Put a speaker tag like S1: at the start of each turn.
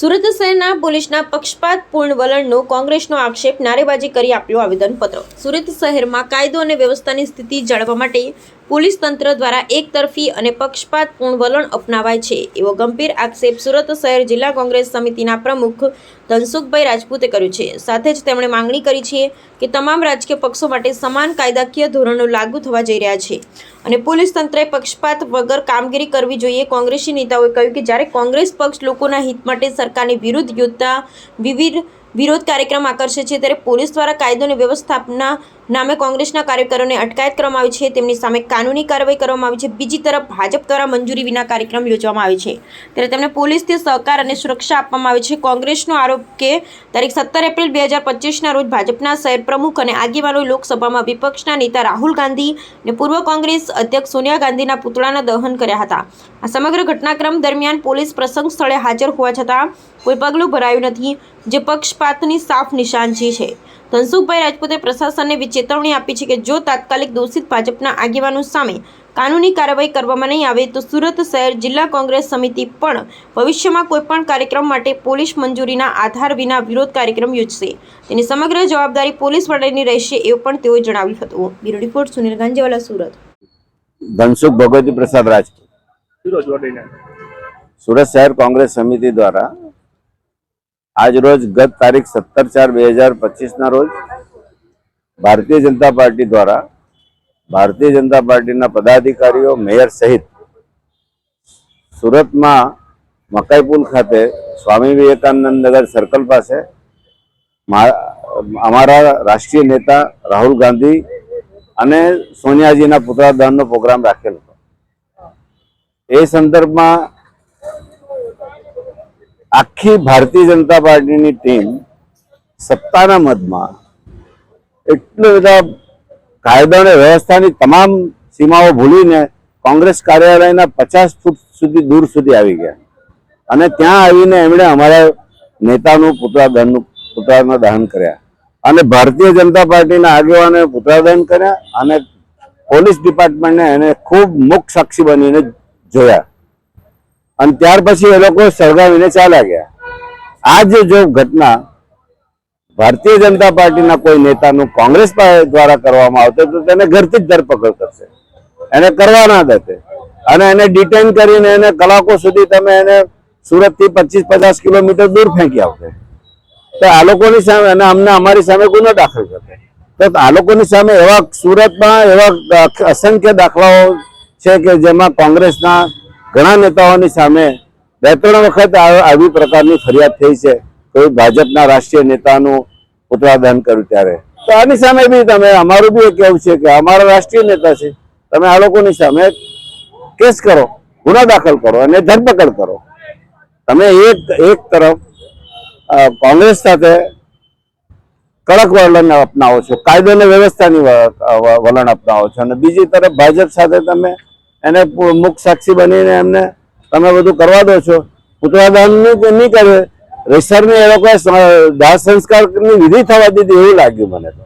S1: સુરત શહેરના પોલીસના પક્ષપાતપૂર્ણ વલણનો કોંગ્રેસનો આક્ષેપ નારેબાજી કરી આપ્યું આવેદનપત્ર. સુરત શહેરમાં કાયદો અને વ્યવસ્થાની સ્થિતિ જાળવવા માટે પોલીસ તંત્ર દ્વારા એકતરફી અને પક્ષપાતપૂર્ણ વલણ અપનાવાય છે. એવો ગંભીર આક્ષેપ સુરત શહેર જિલ્લા કોંગ્રેસ સમિતિના પ્રમુખ ધનસુખભાઈ રાજપૂતે કર્યો છે. સાથે જ તેમણે માંગણી કરી છે કે તમામ રાજકીય પક્ષો માટે સમાન કાયદાકીય ધોરણો લાગુ થવા જઈ રહ્યા છે અને પોલીસ તંત્રએ પક્ષપાત વગર કામગીરી કરવી જોઈએ. કોંગ્રેસી નેતાઓએ કહ્યું કે જ્યારે કોંગ્રેસ પક્ષ લોકોના હિત માટે સરકારની વિરુદ્ધ યોદ્ધા વિવિધ વિરોધ કાર્યક્રમ આકર્ષે છે, ત્યારે પોલીસ દ્વારા કાયદો અને વ્યવસ્થાપના નામે કોંગ્રેસના કાર્યકરોને અટકાયત કરવામાં આવી છે. તેમની સામે કાનૂની કાર્યવાહી કરવામાં આવી છે. બીજી તરફ ભાજપ દ્વારા મંજૂરી વિના કાર્યક્રમ યોજવામાં આવે છે. ત્યારે તેમને પોલીસથી સહકાર અને સુરક્ષા આપવામાં આવે છે. કોંગ્રેસનો આરોપ કે તારીખ સત્તર એપ્રિલ બે હજાર પચીસના રોજ ભાજપના શહેર પ્રમુખ અને આગેવાનો લોકસભામાં વિપક્ષના નેતા રાહુલ ગાંધી અને પૂર્વ કોંગ્રેસ અધ્યક્ષ સોનિયા ગાંધીના પુતળાના દહન કર્યા હતા. આ સમગ્ર ઘટનાક્રમ દરમિયાન પોલીસ પ્રસંગ સ્થળે હાજર હોવા છતાં કોઈ પગલું ભરાયું નથી. જે પક્ષપાતની સાફ નિશાનજી છે. ધનસુખભાઈ રાજપૂતે પ્રશાસનને ચેતવણી આપી છે કે જો તાત્કાલિક દોષિત ભાજપના આગેવાનો સામે કાનૂની કાર્યવાહી કરવામાં નહીં આવે તો સુરત શહેર જિલ્લા કોંગ્રેસ સમિતિ પણ ભવિષ્યમાં કોઈપણ કાર્યક્રમ માટે પોલીસ મંજૂરીના આધાર વિના વિરોધ કાર્યક્રમ યોજશે. તેની સમગ્ર જવાબદારી પોલીસ વડાની રહેશે એવું પણ તેઓએ જણાવ્યું હતું. Bureau report Sunil Ganjewala Surat.
S2: Dhansukh Bhagwati Prasad Rajput Surat શહેર કોંગ્રેસ સમિતિ દ્વારા આજ રોજ ગત તારીખ સત્તર ચાર બે હજાર પચીસના રોજ ભારતીય જનતા પાર્ટી દ્વારા ભારતીય જનતા પાર્ટીના પદાધિકારીઓ, મેયર સહિત સુરતમાં મકાઈપુલ ખાતે સ્વામી વિવેકાનંદ નગર સર્કલ પાસે અમારા રાષ્ટ્રીય નેતા રાહુલ ગાંધી અને સોનિયાજીના પુત્રાદાનનો પ્રોગ્રામ રાખેલો હતો. એ સંદર્ભમાં આખી ભારતીય જનતા પાર્ટીની ટીમ સત્તાના મતમાં એટલા બધા કાયદા અને વ્યવસ્થાની તમામ સીમાઓ ભૂલીને કોંગ્રેસ કાર્યાલયના પચાસ ફૂટ સુધી દૂર સુધી આવી ગયા. અને ત્યાં આવીને એમણે અમારા નેતાનું પુતળા દહનનું પુતળાના દહન કર્યા. અને ભારતીય જનતા પાર્ટીના આગેવાને પુતળા દહન કર્યા અને પોલીસ ડિપાર્ટમેન્ટને એને ખૂબ મુખ સાક્ષી બનીને જોયા. અને ત્યાર પછી એ લોકો સળગાવીને ચાલ્યા ગયા. આ જે જો ઘટના ભારતીય જનતા પાર્ટીના કોઈ નેતાનું કોંગ્રેસ દ્વારા કરવામાં આવતો તો તેને ઘરથી જ ધરપકડ કરશે. એને કરવા ના દેતે અને એને ડિટેન કરીને એને કલાકો સુધી તમે એને સુરતથી પચીસ પચાસ કિલોમીટર દૂર ફેંકી આવશે તો આ લોકોની સામે અને અમને અમારી સામે ગુનો દાખલ કરશે. તો આ લોકોની સામે એવા સુરતમાં એવા અસંખ્ય દાખલાઓ છે કે જેમાં કોંગ્રેસના ઘણા નેતાઓની સામે બે ત્રણ વખત આવી પ્રકારની ફરિયાદ થઈ છે. કોઈ ભાજપના રાષ્ટ્રીય નેતાનું પુતળાદાન કર્યું ત્યારે. તો આની સામે બી તમે, અમારું બી એ કહેવું છે કે અમારા રાષ્ટ્રીય નેતા છે. તમે આ લોકોની સામે કેસ કરો, ગુનો દાખલ કરો અને ધરપકડ કરો. તમે એક એક તરફ કોંગ્રેસ સાથે કડક વલણ અપનાવો છો, કાયદો અને વ્યવસ્થાની વલણ અપનાવો છો અને બીજી તરફ ભાજપ સાથે તમે એને મુખ સાક્ષી બનીને એમને તમે બધું કરવા દો છો. પુતળા દાન નહીં નહીં કરે રેસરની એ લોકોએ દાહ સંસ્કારની વિધિ થવા દીધી એવું લાગ્યું મને તો.